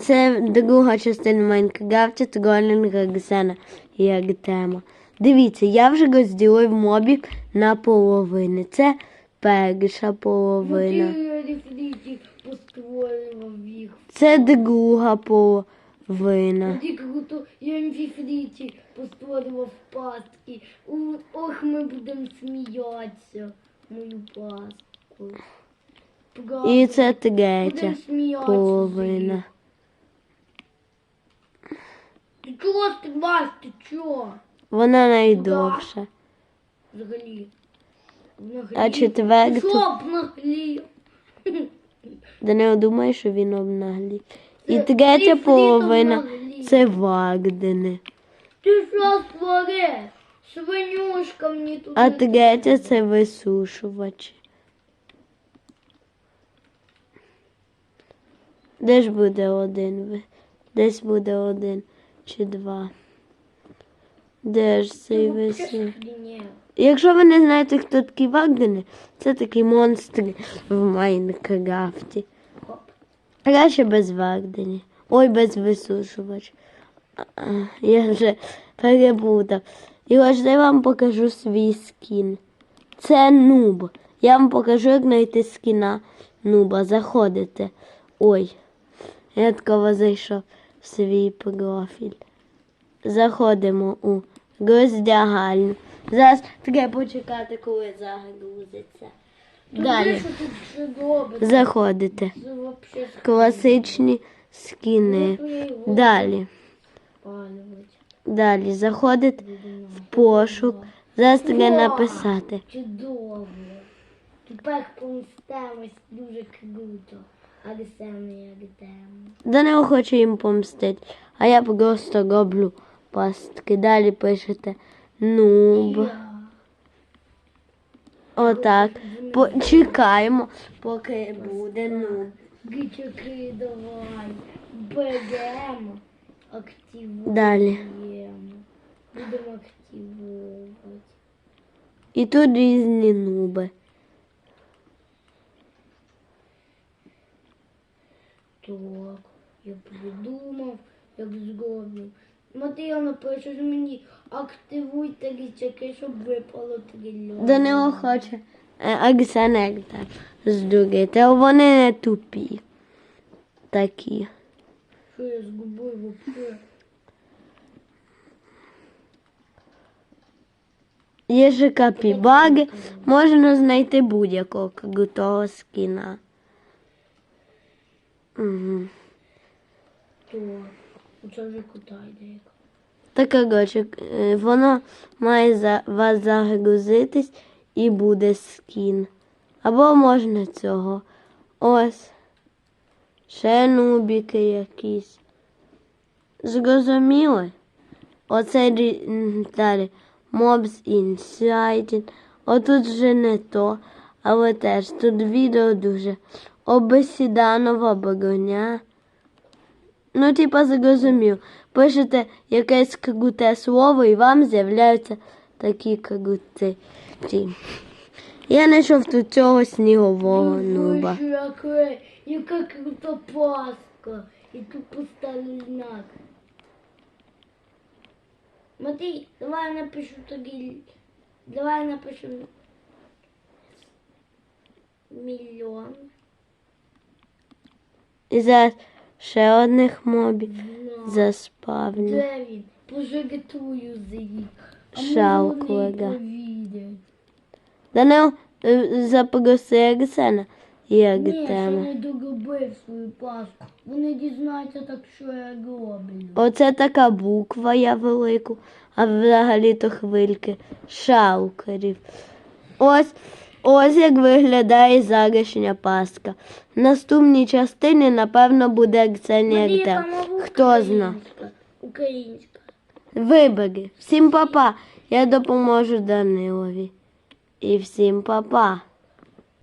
Це друга частина Майнкрафті тролінга Гсена як тема. Дивіться, я вже розділив мобів на половини. Це перша половина. Їх. Це друга половина. Я рефліті построював пастки. Ох, ми будемо сміятися. Мою пастку. І це третя половина. Ти чого стрибаєш? Ти чого? Вона найдовша. Взагалі. А четверту- Що наглі? Данило думає, що він обнаглів. І третя половина це Вагдени. Ти що створиш? Свинюшка мені тут. А не третя це висушувачі. Де ж буде один? Десь буде один чи два. Де ж цей висушувач? охренел. Якщо ви не знаєте, хто такі Вагдени, це такі монстри в Майнкрафті. Краще без Вагдені. Ой, без висушувач. Я вже перепутав. І ось я вам покажу свій скін. Це нуб. Я вам покажу, як знайти скіна нуба. Заходите. Ой. Такого зайшов в свій профіль. Заходимо у роздягальню. Зараз треба почекати, коли загрузиться. Далі. Заходите. Класичні скіни. Далі. Далі заходите в пошук. Зараз треба написати. Чудово. Тепер помстимось дуже круто. Але саме як тему. Данило хоче їм помстити, а я просто роблю пастки. Далі пишете нуб. Отак. Почекаємо, поки буде нуб. Гичаки давай. Беремо. Активуємо. Далі. Будемо активувати. І тут різні нуби. Так, я придумав, як зроблю. Матео напише мені, активуйте гічаки, щоб випало трильйон. Данило хоче е, аксенекта здурити, а вони не тупі. Такі. Що я згубив вообще? Є же капібаги, можна знайти будь-якого крутого скіна. Угу. Вже йде. Так, коротше, е, воно має за вас загрузитись і буде скін. Або можна цього. Ось. Ще нубіки якісь. Зрозуміли? Оце далі. Mobs Inside. Отут вже не то, але теж тут відео дуже. Обесіданова броня. Ну, типа, зрозумів. Пишете якесь круте слово і вам з'являються такі круті. ті. Я знайшов тут цього снігового нуба. Яка крута паска. І тут поставлю знак. Матей, давай я напишу тобі. Давай я напишу мільйон. І зараз ще одних мобів заспавню. Де він? Пожагатую за їх. Да. повірять. Данил запроси Арсена і Ні, ще Артема. не доробив свою паску. Вони дізнаються так, що я роблю. Оце така буква я велику, а взагалі то хвильки шаукерів. Ось, ось як виглядає загашня паска. В наступній частині, напевно, буде акцент там Хто зна? українська. Українська. Всім папа. Я допоможу Данилові. І всім папа.